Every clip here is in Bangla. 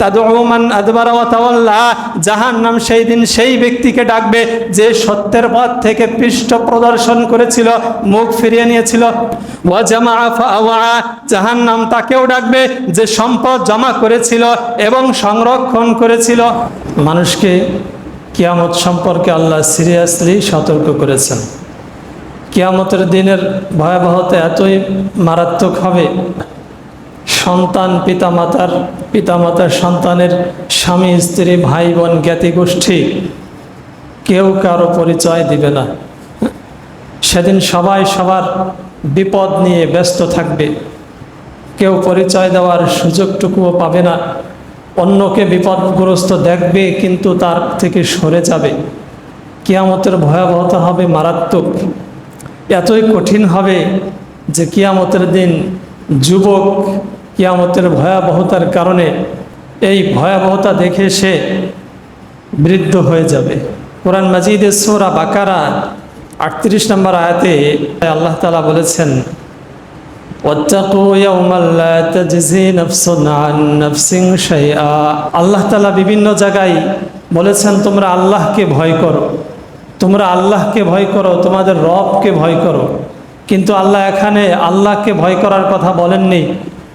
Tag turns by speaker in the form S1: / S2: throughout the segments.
S1: তাদউমান আদবারা জাহান্নাম সেই দিন সেই ব্যক্তিকে ডাকবে যে সত্যের পথ থেকে পৃষ্ঠ প্রদর্শন করেছিল, মুখ ফিরিয়ে নিয়েছিল। ওয়া জামা ফাওয়া। জাহান্নাম তাকেও ডাকবে যে সম্পদ জমা করেছিল এবং সংরক্ষণ করেছিল। মানুষকে কিয়ামত সম্পর্কে আল্লাহ সিরিয়াসলি সতর্ক করেছেন। কিয়ামতের দিনের ভয়াবহতা এতই মারাত্মক হবে সন্তান পিতামাতার পিতামাতার সন্তানের স্বামী, স্ত্রী ভাই বোন জ্ঞাতি গোষ্ঠী কেউ কারও পরিচয় দিবে না। সেদিন সবাই সবার বিপদ নিয়ে ব্যস্ত থাকবে। কেউ পরিচয় দেওয়ার সুযোগটুকুও পাবে না। অন্যকে বিপদগ্রস্ত দেখবে, কিন্তু তার থেকে সরে যাবে। কিয়ামতের ভয়াবহতা হবে মারাত্মক। এতই কঠিন হবে যে কিয়ামতের দিন যুবক কিয়ামতের ভয়াবহতার কারণে এই ভয়াবহতা দেখে সে বৃদ্ধ হয়ে যাবে। কোরআন মাজিদের সোরা বাকারা আটত্রিশ নম্বর আয়াতে আল্লাহ তালা বলেছেন আল্লাহ তালা বিভিন্ন জায়গায় বলেছেন, তোমরা আল্লাহকে ভয় করো, তোমরা আল্লাহকে ভয় করো, তোমাদের রবকে ভয় করো। কিন্তু আল্লাহ এখানে আল্লাহকে ভয় করার কথা বলেননি।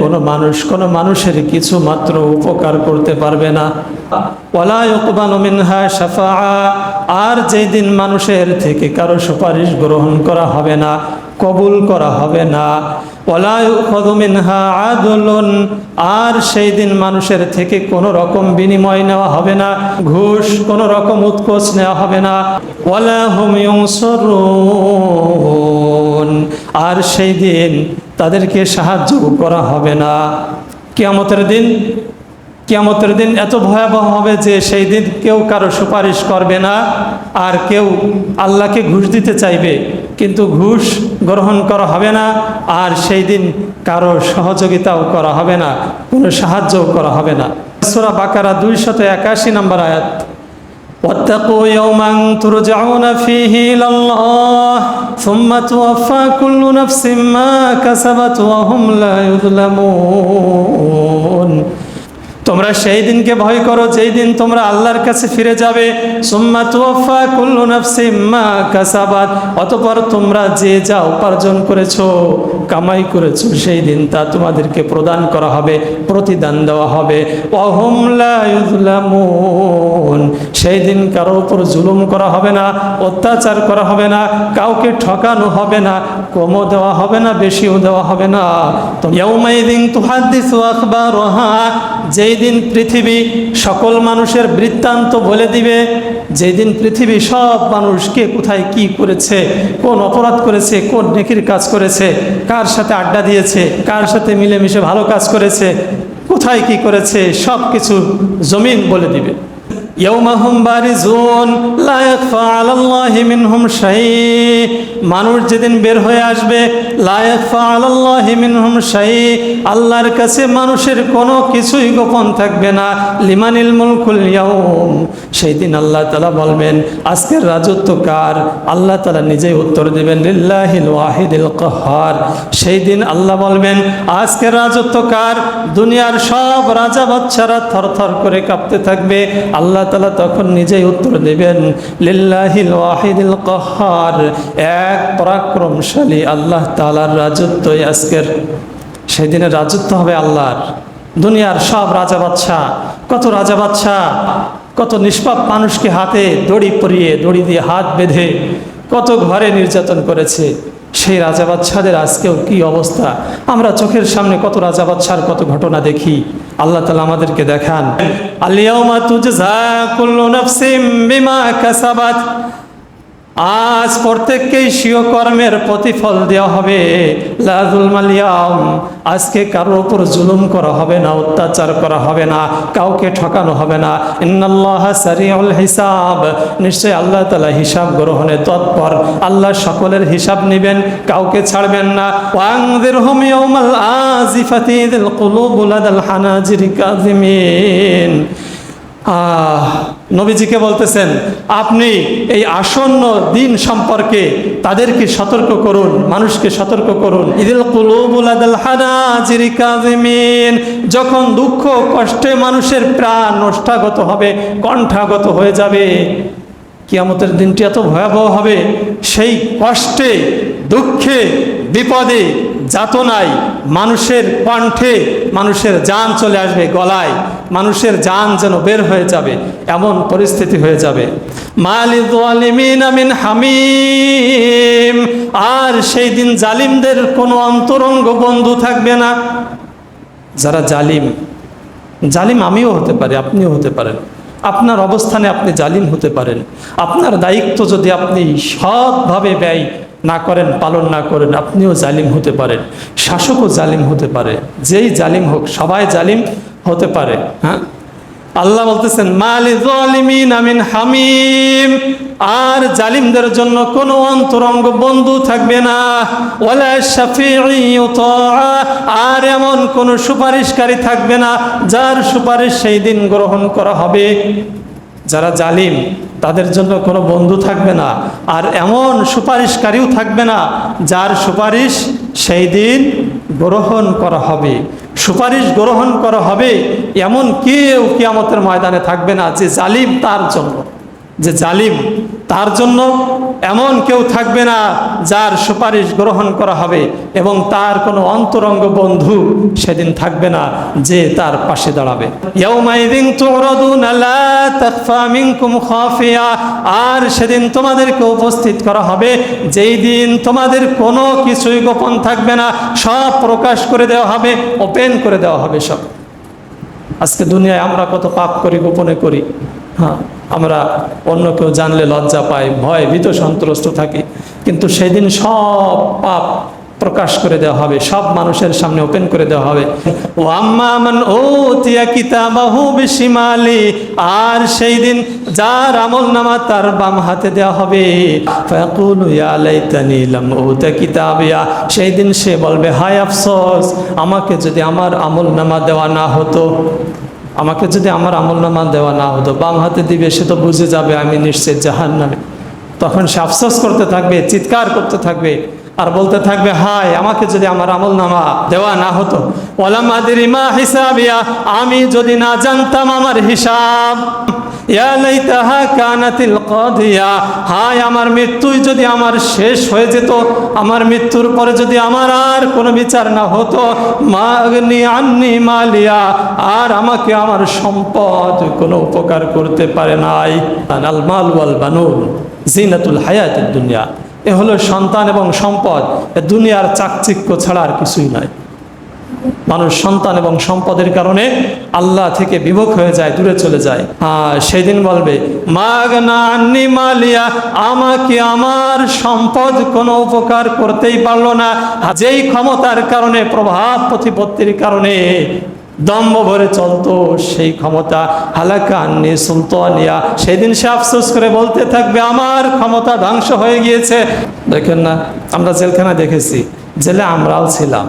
S1: কোনো মানুষ, কোনো মানুষের কিছু মাত্র উপকার করতে পারবে না। শাফাআ, আর যেই দিন মানুষের থেকে কারও সুপারিশ গ্রহণ করা হবে না, কবুল করা হবে না। আদলুন, আর সেই দিন মানুষের থেকে কোনো রকম বিনিময় নেওয়া হবে না, ঘুষ, কোনো রকম উৎকোচ নেওয়া হবে না। আর সেই দিন তাদেরকে সাহায্য করা হবে না। কিয়ামতের দিন কিয়ামতের দিন এত ভয়াবহ হবে যে সেই দিন কেউ কারও সুপারিশ করবে না আর কেউ আল্লাহকে ঘুষ দিতে চাইবে। কিন্তু ঘুষ গ্রহণ করা হবে না আর সেই দিন কারও সহযোগিতাও করা হবে না, কোনো সাহায্যও করা হবে না। সোরা বাকারা দুইশত একাশি নম্বর আয়াত। واتقوا يوما ترجعون فيه إلى الله ثم توفى كل نفس ما كسبت وهم لا يظلمون তোমরা সেই দিনকে ভয় করো, যেই দিন তোমরা আল্লাহর কাছে ফিরে যাবে। সুম্মা তুয়াফা কুল্লু নাফসিম মা কাসাবাত। অতঃপর তোমরা যে যা উপার্জন করেছ, কামাই করেছ, সেই দিন তা তোমাদেরকে প্রদান করা হবে, প্রতিদান দেওয়া হবে। অহম লা সেই দিন কারও উপর জুলুম করা হবে না, অত্যাচার করা হবে না, কাউকে ঠকানো হবে না, কমও দেওয়া হবে না, বেশিও দেওয়া হবে না। যেই দিন পৃথিবী সকল মানুষের বৃত্তান্ত বলে দিবে, যেদিন পৃথিবী সব মানুষকে কোথায় কি করেছে, কোন অপরাধ করেছে, কোন নেকির কাজ করেছে, কার সাথে আড্ডা দিয়েছে, কার সাথে মিলেমিশে ভালো কাজ করেছে, কোথায় কি করেছে সব কিছু জমিন বলে দিবে। মানুষ যেদিন বের হয়ে আসবে আল্লাহর কাছে মানুষের কোনো কিছুই গোপন থাকবে না। লিমানিল মুলকুল সেই দিন আল্লাহ তালা বলবেন, আজকের রাজত্ব কার? আল্লাহ তালা নিজেই উত্তর দিবেন, লিল্লাহিল ওয়াহিদিল কাহ্হার সেই দিন আল্লাহ বলবেন, আজকের রাজত্ব কার? দুনিয়ার সব রাজা বাচ্চারা থরথর করে কাঁপতে থাকবে। আল্লাহ তালা তখন নিজেই উত্তর দেবেন, লিল্লাহিল ওয়াহিদিল কহার এক পরাক্রমশালী আল্লাহ তালার রাজত্বই আজকের। সেদিনের রাজত্ব হবে আল্লাহর। দুনিয়ার সব রাজা বাচ্চা কত রাজা বাচ্চা কত নিষ্পাপ মানুষকে হাতে দড়ি পরিয়ে, দড়ি দিয়ে হাত বেঁধে, কত ঘরে নির্যাতন করেছে। সেই রাজা বাচ্চাদের আজকেও কি অবস্থা? আমরা চোখের সামনে কত রাজা বাচ্চার কত ঘটনা দেখি। আল্লাহ তালা আমাদেরকে দেখান। আলিয়াউমা আজ প্রত্যেককেই স্বীয় কর্মের প্রতিফল দেওয়া হবে। লাজুল মালিয়াম আজকে কারোর উপর জুলুম করা হবে না অত্যাচার করা হবে না কাউকে ঠকানো হবে না। ইন্নাল্লাহ সারিউল হিসাব। নিশ্চয় আল্লাহ তালা হিসাব গ্রহণে তৎপর। আল্লাহ সকলের হিসাব নেবেন কাউকে ছাড়বেন না। ওয়াংযিরহুম ইয়াউমাল আজিফাতি যিল কুলুবু লাদাল হানাজির কাযিমিন। আহ, নবীজিকে বলতেছেন, আপনি এই আসন্ন দিন সম্পর্কে তাদেরকে সতর্ক করুন, মানুষকে সতর্ক করুন। কাযিমিন। যখন দুঃখ কষ্টে মানুষের প্রাণ নষ্টাগত হবে, কণ্ঠাগত হয়ে যাবে। কিয়ামতের দিনটি এত ভয়াবহ হবে, সেই কষ্টে, দুঃখে, বিপদে যাতনায় মানুষের কণ্ঠে মানুষের যান চলে আসবে গলায়, মানুষের যান যেন বের হয়ে যাবে, এমন পরিস্থিতি হয়ে যাবে। হামিম, আর সেই দিন জালিমদের কোনো অন্তরঙ্গ বন্ধু থাকবে না। যারা জালিম জালিম আমিও হতে পারি, আপনিও হতে পারেন। আপনার অবস্থানে আপনি জালিম হতে পারেন। আপনার দায়িত্ব যদি আপনি সৎভাবে ব্যয় না করেন, পালন না করেন, আপনিও জালিম হতে পারেন। শাসকও জালিম হতে পারে। যেই জালিম হোক, সবাই জালিম হতে পারে হ্যাঁ? আল্লাহ বলতেছেন আমিন হামিম। আর জালিমদের জন্য কোনো অন্তরঙ্গ বন্ধু থাকবে না। ইউতাআ। আর এমন কোনো সুপারিশকারী থাকবে না, যার সুপারিশ সেই দিন গ্রহণ করা হবে। যারা জালিম, তাদের জন্য কোনো বন্ধু থাকবে না। আর এমন সুপারিশকারীও থাকবে না, যার সুপারিশ সেই দিন গ্রহণ করা হবে। সুপারিশ গ্রহণ করা হবে এমন কেউ কিয়ামতের ময়দানে থাকবে না যে জালিম তার জন্য। যে জালিম তার জন্য এমন কেউ থাকবে না যার সুপারিশ গ্রহণ করা হবে এবং তার কোনো অন্তরঙ্গ বন্ধু সেদিন থাকবে না যে তার পাশে দাঁড়াবে। আর সেদিন তোমাদেরকে উপস্থিত করা হবে যেই দিন তোমাদের কোনো কিছুই গোপন থাকবে না, সব প্রকাশ করে দেওয়া হবে, ওপেন করে দেওয়া হবে সব। আজকে দুনিয়ায় আমরা কত পাপ করি, গোপনে করি। আমরা অন্য কেউ জানলে লজ্জা পাই, ভয় ভীত সন্ত্রস্ত থাকি। কিন্তু সেদিন সব পাপ প্রকাশ করে দেওয়া হবে, সব মানুষের সামনে ওপেন করে দেওয়া হবে। ও আম্মা মান ও তিয়া কিতাবাহু বিশিমালি, আর সেই দিন যার আমল নামা তার বাম হাতে দেওয়া হবে। সেই দিন সে বলবে, হায় আফসোস, আমাকে যদি আমার আমল নামা দেওয়া না হতো আমাকে যদি আমার আমল নামা দেওয়া না হতো, বাম হাতে দিবে, সে তো বুঝে যাবে আমি নিশ্চিত জাহান নামে তখন সে আফসোস করতে থাকবে, চিৎকার করতে থাকবে আর বলতে থাকবে, হায়, আমাকে যদি আমার আমল নামা দেওয়া না হতো ওলাম আদিরিমা হিসাবিয়া, আমি যদি না জানতাম আমার হিসাব। হায়, আমার মৃত্যুই যদি আমার শেষ হয়ে যেত, আমার মৃত্যুর পরে যদি আমার আর কোনো বিচার না হতো আন্নি মালিয়া, আর আমাকে আমার সম্পদ কোনো উপকার করতে পারে নাই। আল মাল ওয়াল বানুন জিনাতুল হায়াতের দুনিয়া। এ হলো সন্তান এবং সম্পদ। দুনিয়ার চাকচিক্য ছাড়া আর কিছুই নয়। মানুষ সন্তান এবং সম্পদের কারণে আল্লাহ থেকে বিভোগ হয়ে যায়, দূরে চলে যায়। হ্যাঁ সেদিন বলবে মালিয়া, আমাকে আমার সম্পদ কোনো উপকার করতেই পারল না। যেই ক্ষমতার কারণে, প্রভাব প্রতিপত্তির কারণে দম্ভ ভরে চলতো সেই ক্ষমতা। হালাকা আন্নি সুলতানিয়া সেদিন সে আফসোস করে বলতে থাকবে, আমার ক্ষমতা ধ্বংস হয়ে গিয়েছে। দেখেন না, আমরা জেলখানা দেখেছি, জেলে আমরাও ছিলাম।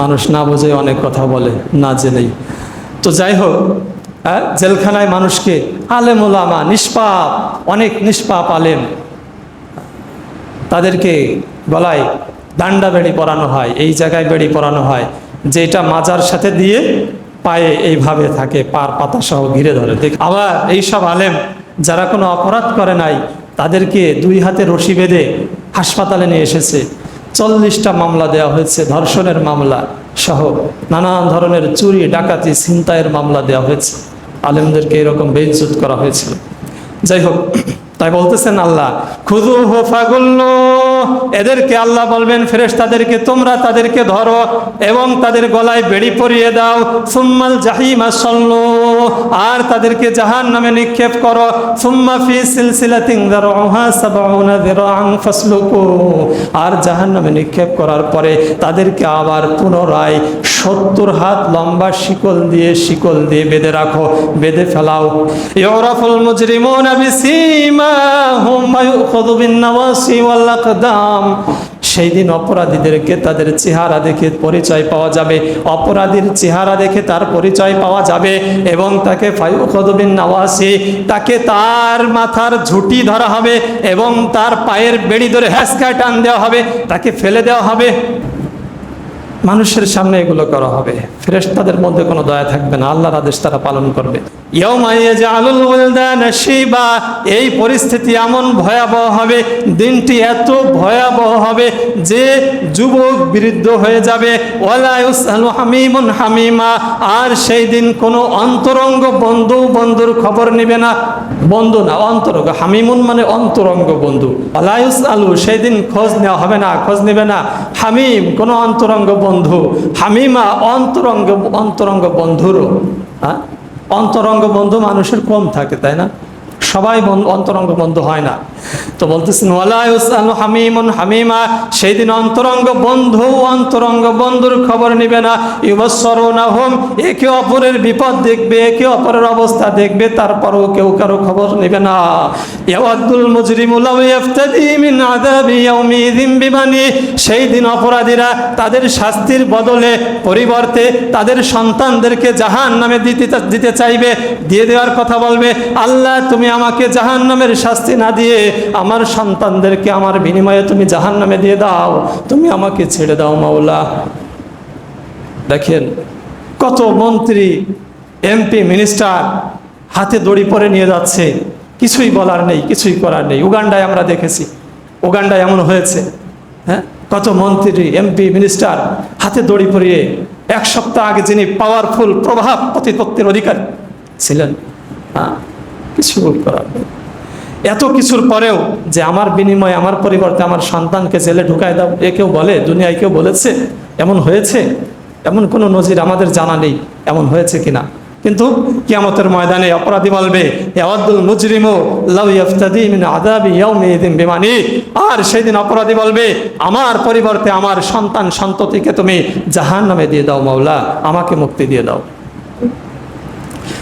S1: মানুষ না বোঝে অনেক কথা বলে, না জেনেই। তো যাই হোক জেলখানায় মানুষকে আলেম ওলামা নিষ্পাপ, অনেক নিষ্পাপ আলেম, তাদেরকে গলায় দান্ডা বেড়ি পরানো হয়, এই জায়গায় বেড়ি পরানো হয়। যেটা মাজার সাথে দিয়ে পায়ে এইভাবে থাকে, পার পাতা সহ ঘিরে ধরে। দেখ, আবার এইসব আলেম যারা কোনো অপরাধ করে নাই, তাদেরকে দুই হাতে রশি বেঁধে হাসপাতালে নিয়ে এসেছে। চল্লিশটা মামলা দেওয়া হয়েছে, ধর্ষণের মামলা সহ নানান ধরনের চুরি, ডাকাতি, ছিনতাইয়ের মামলা দেওয়া হয়েছে। আলেমদেরকে এরকম বেইজ্জত করা হয়েছিল। যাই হোক তাই বলতেছেন আল্লাহ খুদু ফাগুল্লো। এদেরকে আল্লাহ বলবেন ফেরেশ তাদেরকে তোমরা তাদেরকে ধরো এবং তাদের গলায় বেড়ি পরিয়ে দাও। সুম্মাল জাহিমা সল্লো। আর তাদেরকে জাহান নামে নিক্ষেপ করো। সুম্মা ফি দিরাআন ফাসলুকু। আর জাহান নামে নিক্ষেপ করার পরে তাদেরকে আবার পুনরায় সত্তর হাত লম্বা শিকল দিয়ে শিকল দিয়ে বেঁধে রাখো, বেঁধে ফেলাও। ইউরাফুল মুজরিমুনা বিসীমাহুম সেই দিন অপরাধীদেরকে তাদের চেহারা দেখে পরিচয় পাওয়া যাবে। অপরাধীর চেহারা দেখে তার পরিচয় পাওয়া যাবে এবং তাকে ফায়ুখদবিন নাওয়াসি তাকে তার মাথার ঝুঁটি ধরা হবে এবং তার পায়ের বেড়ি ধরে হ্যাসকায় টান দেওয়া হবে, তাকে ফেলে দেওয়া হবে। মানুষের সামনে এগুলো করা হবে। ফেরেশতাদের মধ্যে কোনো দয়া থাকবে না। আল্লাহর আদেশ তারা পালন করবে। এই পরিস্থিতি এমন ভয়াবহ হবে, দিনটি এত ভয়াবহ হবে যে যুবক বৃদ্ধ হয়ে যাবে। হামিমুন হামিমা। আর সেই দিন কোনো অন্তরঙ্গ বন্ধু বন্ধুর খবর নেবে না। বন্ধু না, অন্তরঙ্গ। হামিমুন মানে অন্তরঙ্গ বন্ধু। আলায়ুস আলু সেই দিন খোঁজ নেওয়া হবে না, খোঁজ নেবে না। হামিম, কোনো অন্তরঙ্গ বন্ধু। হামিমা অন্তরঙ্গ অন্তরঙ্গ বন্ধুরও হ্যাঁ? অন্তরঙ্গ বন্ধু মানুষের কম থাকে তাই না? সবাই অন্তরঙ্গ বন্ধু হয় না। তো বলতেছেন ওয়ালায়ুসালু হামিমুন হামিমা। সেই দিন অন্তরঙ্গ বন্ধু অন্তরঙ্গ বন্ধুর খবর নেবে না। ইউবসরুনাহুম একে অপরের বিপদ দেখবে, একে অপরের অবস্থা দেখবে, তারপরও কেউ কারও খবর নেবে না। ইয়াওয়াদুল মুজরিমু লাউ বিমানি। সেই দিন অপরাধীরা তাদের শাস্তির বদলে পরিবর্তে তাদের সন্তানদেরকে জাহান নামে দিতে দিতে চাইবে, দিয়ে দেওয়ার কথা বলবে, আল্লাহ, তুমি আমাকে জাহান নামের শাস্তি না দিয়ে আমার সন্তানদেরকে আমার বিনিময়ে তুমি জাহান নামে দিয়ে দাও। তুমি আমাকে ছেড়ে দাও মাওলা। দেখেন, কত মন্ত্রী, এমপি, মিনিস্টার হাতে দড়ি পরে নিয়ে যাচ্ছে। কিছুই বলার নেই, কিছুই করার নেই। উগান্ডায় আমরা দেখেছি। উগান্ডায় এমন হয়েছে। হ্যাঁ? কত মন্ত্রী, এমপি, মিনিস্টার হাতে দড়ি পরিয়ে এক সপ্তাহ আগে যিনি পাওয়ারফুল প্রভাব প্রতিপত্তির অধিকারী ছিলেন হ্যাঁ? কিছু করার নেই এত কিছুর পরেও যে আমার বিনিময়ে, আমার পরিবর্তে আমার সন্তানকে জেলে ঢুকায় দাও, এ কেউ বলে? দুনিয়ায় কেউ বলেছে? এমন হয়েছে? এমন কোনো নজির আমাদের জানা নেই, এমন হয়েছে কিনা? কিন্তু কিয়ামতের ময়দানে অপরাধী বলবে আর সেই দিন অপরাধী বলবে, আমার পরিবর্তে আমার সন্তান সন্ততিকে তুমি জাহান্নামে দিয়ে দাও, মাওলা, আমাকে মুক্তি দিয়ে দাও।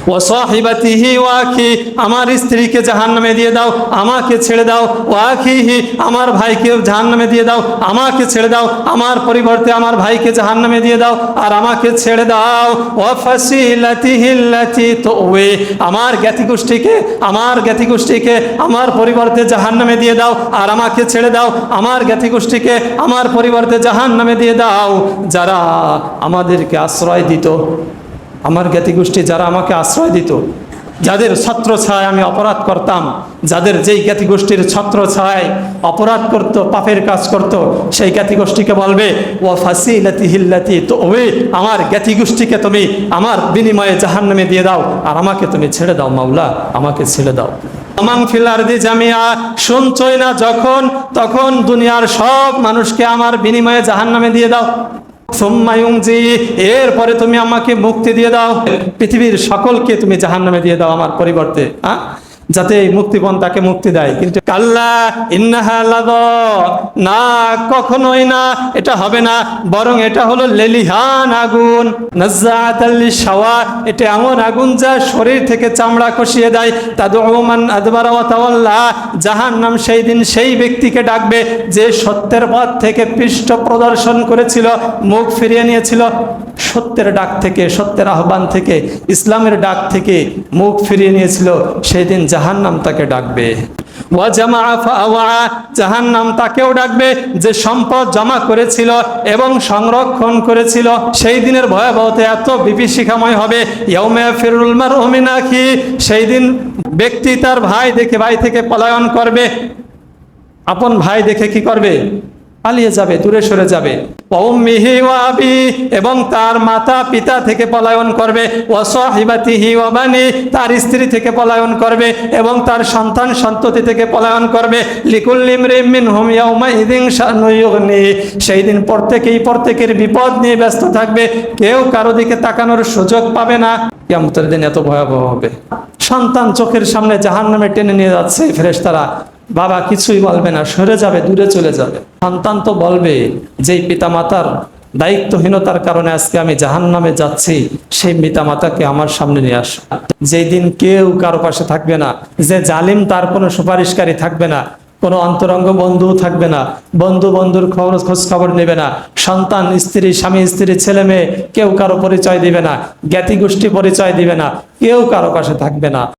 S1: ও সাহিবাতিহি ওয়াখি আমার স্ত্রীকে জাহান্নামে দিয়ে দাও, আমাকে ছেড়ে দাও। ওয়াখিহি আমার ভাইকে জাহান্নামে দিয়ে দাও, আমাকে ছেড়ে দাও। আমার পরিবর্তে আমার ভাইকে জাহান্নামে দিয়ে দাও আর আমাকে ছেড়ে দাও। ও ফাসিলাতিহিল্লাতি তুওয়ে, আমার জ্ঞাতি গোষ্ঠীকে আমার জ্ঞাতি গোষ্ঠীকে আমার পরিবর্তে জাহান্নামে দিয়ে দাও আর আমাকে ছেড়ে দাও। আমার জ্ঞাতি গোষ্ঠীকে আমার পরিবর্তে জাহান্নামে দিয়ে দাও। যারা আমাদেরকে আশ্রয় দিত আমার জ্ঞাতিগোষ্ঠী যারা আমাকে আশ্রয় দিত, যাদের ছত্র ছায় আমি অপরাধ করতাম, যাদের যেই জ্ঞাতিগোষ্ঠীর ছত্র ছায় অপরাধ করত, পাপের কাজ করত, সেই জ্ঞাতিগোষ্ঠীকে বলবে ও ফাঁসি লাতি হিল্লাতি তো ওই আমার জ্ঞাতিগোষ্ঠীকে তুমি আমার বিনিময়ে জাহান নামে দিয়ে দাও, আর আমাকে তুমি ছেড়ে দাও, মাওলা, আমাকে ছেড়ে দাও। আমাং ফিলারদি জামিয়া, শুনছই না যখন, তখন দুনিয়ার সব মানুষকে আমার বিনিময়ে জাহান নামে দিয়ে দাও। এরপরে তুমি আমাকে মুক্তি দিয়ে দাও। পৃথিবীর সকলকে তুমি জাহান নামে দিয়ে দাও আমার পরিবর্তে হ্যাঁ যাতে মুক্তিপণ তাকে মুক্তি দেয়। কিন্তু কাল্লা ইন্নাহা না, কখনোই না, এটা হবে না, বরং এটা হলো লেলিহান আগুন। নাজ্জাতাল শাওয়া এটা এমন আগুন যা শরীর থেকে চামড়া খসিয়ে দেয়। তাদউমান আদবারা ওয়া তাওয়াল্লা, জাহান্নাম সেই দিন সেই ব্যক্তিকে ডাকবে যে সত্যের পথ থেকে পৃষ্ঠ প্রদর্শন করেছিল, মুখ ফিরিয়ে নিয়েছিল। সত্যের ডাক থেকে, সত্যের আহ্বান থেকে, ইসলামের ডাক থেকে মুখ ফিরিয়ে নিয়েছিল সেই দিন জাহান্নাম তাকে ডাকবে। জাহান্নাম তাকেও ডাকবে, যে সম্পদ জমা করেছিল এবং সংরক্ষণ করেছিল, সেই দিনের ভয়াবহতা এত বিভীষিকাময় হবে ইয়ৌমে ফিরুল মার ওমিনাখি সেই দিন ব্যক্তি তার ভাই দেখে, ভাই থেকে পলায়ন করবে। আপন ভাই দেখে কি করবে? পালিয়ে যাবে, দূরে সরে যাবে। এবং তার মাতা পিতা থেকে পলায়ন করবে। তার স্ত্রী থেকে পলায়ন করবে, এবং তার সন্তান সন্ততি থেকে পলায়ন করবে। সেই দিন প্রত্যেকেই প্রত্যেকের বিপদ নিয়ে ব্যস্ত থাকবে। কেউ কারও দিকে তাকানোর সুযোগ পাবে না। কিয়ামতের দিন এত ভয়াবহ হবে। সন্তান চোখের সামনে জাহান্নামে টেনে নিয়ে যাচ্ছে ফেরেশতারা। বাবা কিছুই বলবে না, সরে যাবে, দূরে চলে যাবে। সন্তান তো বলবে, যেই পিতামাতার দায়িত্বহীনতার কারণে আজকে আমি জাহান নামে যাচ্ছি, সেই পিতামাতাকে আমার সামনে নিয়ে আস। যেই দিন কেউ কারও পাশে থাকবে না, যে জালিম তার কোনো সুপারিশকারী থাকবে না, কোনো অন্তরঙ্গ বন্ধু থাকবে না, বন্ধু বন্ধুর খবর, খোঁজ খবর নেবে না, সন্তান, স্ত্রী, স্বামী, স্ত্রী, ছেলে মেয়ে, কেউ কারও পরিচয় দিবে না জ্ঞাতি গোষ্ঠী পরিচয় দিবে না, কেউ কারও পাশে থাকবে না।